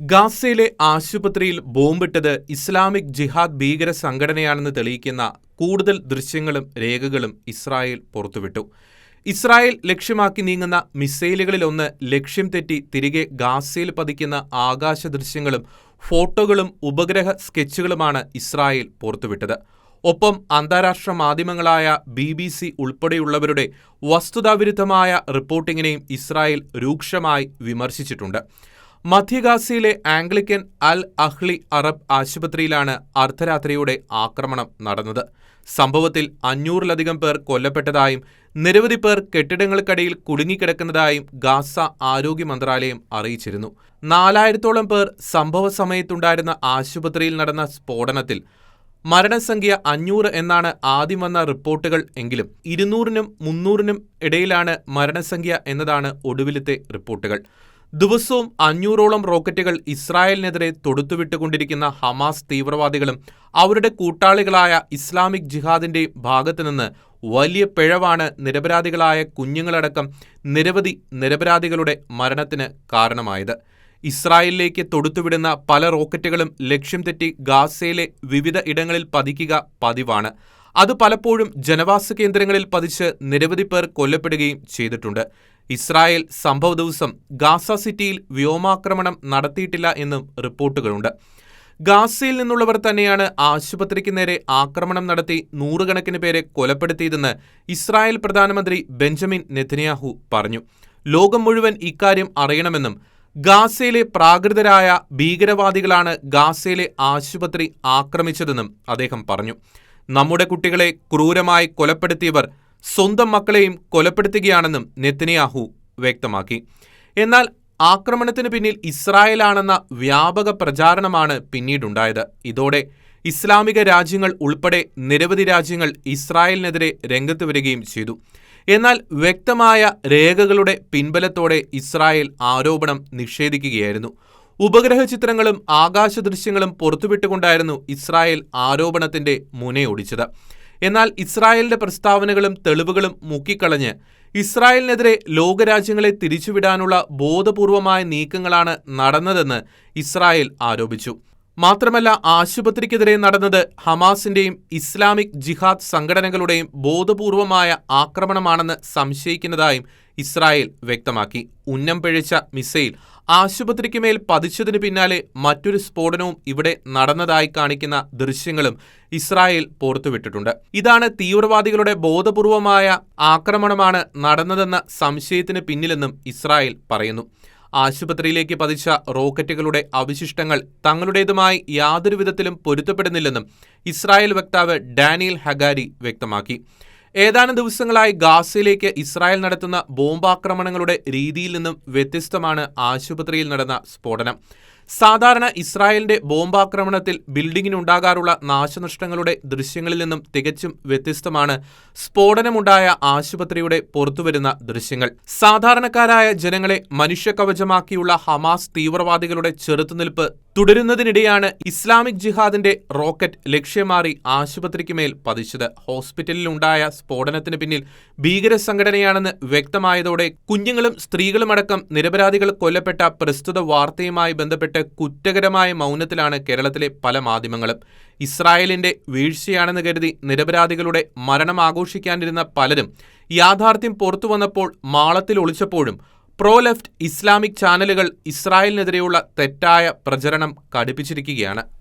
ഗാസയിലെ ആശുപത്രിയിൽ ബോംബിട്ടത് ഇസ്ലാമിക് ജിഹാദ് ഭീകര സംഘടനയാണെന്ന് തെളിയിക്കുന്ന കൂടുതൽ ദൃശ്യങ്ങളും രേഖകളും ഇസ്രായേൽ പുറത്തുവിട്ടു. ഇസ്രായേൽ ലക്ഷ്യമാക്കി നീങ്ങുന്ന മിസൈലുകളിലൊന്ന് ലക്ഷ്യം തെറ്റി തിരികെ ഗാസയിൽ പതിക്കുന്ന ആകാശ ദൃശ്യങ്ങളും ഫോട്ടോകളും ഉപഗ്രഹ സ്കെച്ചുകളുമാണ് ഇസ്രായേൽ പുറത്തുവിട്ടത്. ഒപ്പം അന്താരാഷ്ട്ര മാധ്യമങ്ങളായ ബി ബി സി ഉൾപ്പെടെയുള്ളവരുടെ വസ്തുതാവിരുദ്ധമായ റിപ്പോർട്ടിങ്ങിനെയും ഇസ്രായേൽ രൂക്ഷമായി വിമർശിച്ചിട്ടുണ്ട്. മധ്യഗാസയിലെ ആംഗ്ലിക്കൻ അൽ അഹ്ലി അറബ് ആശുപത്രിയിലാണ് അർദ്ധരാത്രിയോടെ ആക്രമണം നടന്നത്. സംഭവത്തിൽ അഞ്ഞൂറിലധികം പേർ കൊല്ലപ്പെട്ടതായും നിരവധി പേർ കെട്ടിടങ്ങൾക്കടിയിൽ കുടുങ്ങിക്കിടക്കുന്നതായും ഗാസ ആരോഗ്യ മന്ത്രാലയം അറിയിച്ചിരുന്നു. നാലായിരത്തോളം പേർ സംഭവ സമയത്തുണ്ടായിരുന്ന ആശുപത്രിയിൽ നടന്ന സ്ഫോടനത്തിൽ മരണസംഖ്യ അഞ്ഞൂറ് എന്നാണ് ആദ്യം വന്ന റിപ്പോർട്ടുകൾ എങ്കിലും ഇരുന്നൂറിനും മുന്നൂറിനും ഇടയിലാണ് മരണസംഖ്യ എന്നതാണ് ഒടുവിലത്തെ റിപ്പോർട്ടുകൾ. ദിവസവും അഞ്ഞൂറോളം റോക്കറ്റുകൾ ഇസ്രായേലിനെതിരെ തൊടുത്തുവിട്ടുകൊണ്ടിരിക്കുന്ന ഹമാസ് തീവ്രവാദികളും അവരുടെ കൂട്ടാളികളായ ഇസ്ലാമിക് ജിഹാദിന്റെ ഭാഗത്തുനിന്ന് വലിയ പിഴവാണ് നിരപരാധികളായ കുഞ്ഞുങ്ങളടക്കം നിരവധി നിരപരാധികളുടെ മരണത്തിന് കാരണമായത്. ഇസ്രായേലിലേക്ക് തൊടുത്തുവിടുന്ന പല റോക്കറ്റുകളും ലക്ഷ്യം തെറ്റി ഗാസയിലെ വിവിധ ഇടങ്ങളിൽ പതിക്കുക പതിവാണ്. അത് പലപ്പോഴും ജനവാസ കേന്ദ്രങ്ങളിൽ പതിച്ച് നിരവധി പേർ കൊല്ലപ്പെടുകയും ചെയ്തിട്ടുണ്ട്. ഇസ്രായേൽ സംഭവ ദിവസം ഗാസ സിറ്റിയിൽ വ്യോമാക്രമണം നടത്തിയിട്ടില്ല എന്നും റിപ്പോർട്ടുകളുണ്ട്. ഗാസയിൽ നിന്നുള്ളവർ തന്നെയാണ് ആശുപത്രിക്ക് നേരെ ആക്രമണം നടത്തി നൂറുകണക്കിന് പേരെ കൊലപ്പെടുത്തിയതെന്ന് ഇസ്രായേൽ പ്രധാനമന്ത്രി ബെഞ്ചമിൻ നെതന്യാഹു പറഞ്ഞു. ലോകം മുഴുവൻ ഇക്കാര്യം അറിയണമെന്നും ഗാസയിലെ പ്രാകൃതരായ ഭീകരവാദികളാണ് ഗാസയിലെ ആശുപത്രി ആക്രമിച്ചതെന്നും അദ്ദേഹം പറഞ്ഞു. നമ്മുടെ കുട്ടികളെ ക്രൂരമായി കൊലപ്പെടുത്തിയവർ സ്വന്തം മക്കളെയും കൊലപ്പെടുത്തുകയാണെന്നും നെത്തനിയാഹു വ്യക്തമാക്കി. എന്നാൽ ആക്രമണത്തിന് പിന്നിൽ ഇസ്രായേലാണെന്ന വ്യാപക പ്രചാരണമാണ് പിന്നീടുണ്ടായത്. ഇതോടെ ഇസ്ലാമിക രാജ്യങ്ങൾ ഉൾപ്പെടെ നിരവധി രാജ്യങ്ങൾ ഇസ്രായേലിനെതിരെ രംഗത്ത് വരികയും ചെയ്തു. എന്നാൽ വ്യക്തമായ രേഖകളുടെ പിൻബലത്തോടെ ഇസ്രായേൽ ആരോപണം നിഷേധിക്കുകയായിരുന്നു. ഉപഗ്രഹ ചിത്രങ്ങളും ആകാശ ദൃശ്യങ്ങളും പുറത്തുവിട്ടുകൊണ്ടായിരുന്നു ഇസ്രായേൽ ആരോപണത്തിന്റെ മുനയൊടിച്ചത്. എന്നാൽ ഇസ്രായേലിന്റെ പ്രസ്താവനകളും തെളിവുകളും മുക്കിക്കളഞ്ഞ് ഇസ്രായേലിനെതിരെ ലോകരാജ്യങ്ങളെ തിരിച്ചുവിടാനുള്ള ബോധപൂർവമായ നീക്കങ്ങളാണ് നടന്നതെന്ന് ഇസ്രായേൽ ആരോപിച്ചു. മാത്രമല്ല ആശുപത്രിക്കെതിരെ നടന്നത് ഹമാസിന്റെയും ഇസ്ലാമിക് ജിഹാദ് സംഘടനകളുടെയും ബോധപൂർവമായ ആക്രമണമാണെന്ന് സംശയിക്കുന്നതായും ഇസ്രായേൽ വ്യക്തമാക്കി. ഉന്നം പിഴച്ച മിസൈൽ ആശുപത്രിക്ക് മേൽ പതിച്ചതിന് പിന്നാലെ മറ്റൊരു സ്ഫോടനവും ഇവിടെ നടന്നതായി കാണിക്കുന്ന ദൃശ്യങ്ങളും ഇസ്രായേൽ പുറത്തുവിട്ടിട്ടുണ്ട്. ഇതാണ് തീവ്രവാദികളുടെ ബോധപൂർവമായ ആക്രമണമാണ് നടന്നതെന്ന സംശയത്തിന് പിന്നിലെന്നും ഇസ്രായേൽ പറയുന്നു. ആശുപത്രിയിലേക്ക് പതിച്ച റോക്കറ്റുകളുടെ അവശിഷ്ടങ്ങൾ തങ്ങളുടേതുമായി യാതൊരു വിധത്തിലും പൊരുത്തപ്പെടുന്നില്ലെന്നും ഇസ്രായേൽ വക്താവ് ഡാനിയൽ ഹഗാരി വ്യക്തമാക്കി. ഏതാനും ദിവസങ്ങളായി ഗാസയിലേക്ക് ഇസ്രായേൽ നടത്തുന്ന ബോംബാക്രമണങ്ങളുടെ രീതിയിൽ നിന്നും വ്യത്യസ്തമാണ് ആശുപത്രിയിൽ നടന്ന സ്ഫോടനം. സാധാരണ ഇസ്രായേലിന്റെ ബോംബാക്രമണത്തിൽ ബിൽഡിങ്ങിനുണ്ടാകാറുള്ള നാശനഷ്ടങ്ങളുടെ ദൃശ്യങ്ങളിൽ നിന്നും തികച്ചും വ്യത്യസ്തമാണ് സ്ഫോടനമുണ്ടായ ആശുപത്രിയുടെ പുറത്തുവരുന്ന ദൃശ്യങ്ങൾ. സാധാരണക്കാരായ ജനങ്ങളെ മനുഷ്യകവചമാക്കിയുള്ള ഹമാസ് തീവ്രവാദികളുടെ ചെറുത്തുനിൽപ്പ് തുടരുന്നതിനിടെയാണ് ഇസ്ലാമിക് ജിഹാദിന്റെ റോക്കറ്റ് ലക്ഷ്യമാറി ആശുപത്രിക്ക് മേൽ പതിച്ചത്. ഹോസ്പിറ്റലിലുണ്ടായ സ്ഫോടനത്തിന് പിന്നിൽ ഭീകര സംഘടനയാണെന്ന് വ്യക്തമായതോടെ കുഞ്ഞുങ്ങളും സ്ത്രീകളുമടക്കം നിരപരാധികൾ കൊല്ലപ്പെട്ട പ്രസ്തുത വാർത്തയുമായി ബന്ധപ്പെട്ട് കുറ്റകരമായ മൗനത്തിലാണ് കേരളത്തിലെ പല മാധ്യമങ്ങളും. ഇസ്രായേലിന്റെ വീഴ്ചയാണെന്ന് കരുതി നിരപരാധികളുടെ മരണം ആഘോഷിക്കാനിരുന്ന പലരും യാഥാർത്ഥ്യം പുറത്തുവന്നപ്പോൾ മാളത്തിൽ ഒളിച്ചപ്പോഴും പ്രോ ലെഫ്റ്റ് ഇസ്ലാമിക് ചാനലുകൾ ഇസ്രായേലിനെതിരെയുള്ള തെറ്റായ പ്രചരണം കടുപ്പിച്ചിരിക്കുകയാണ്.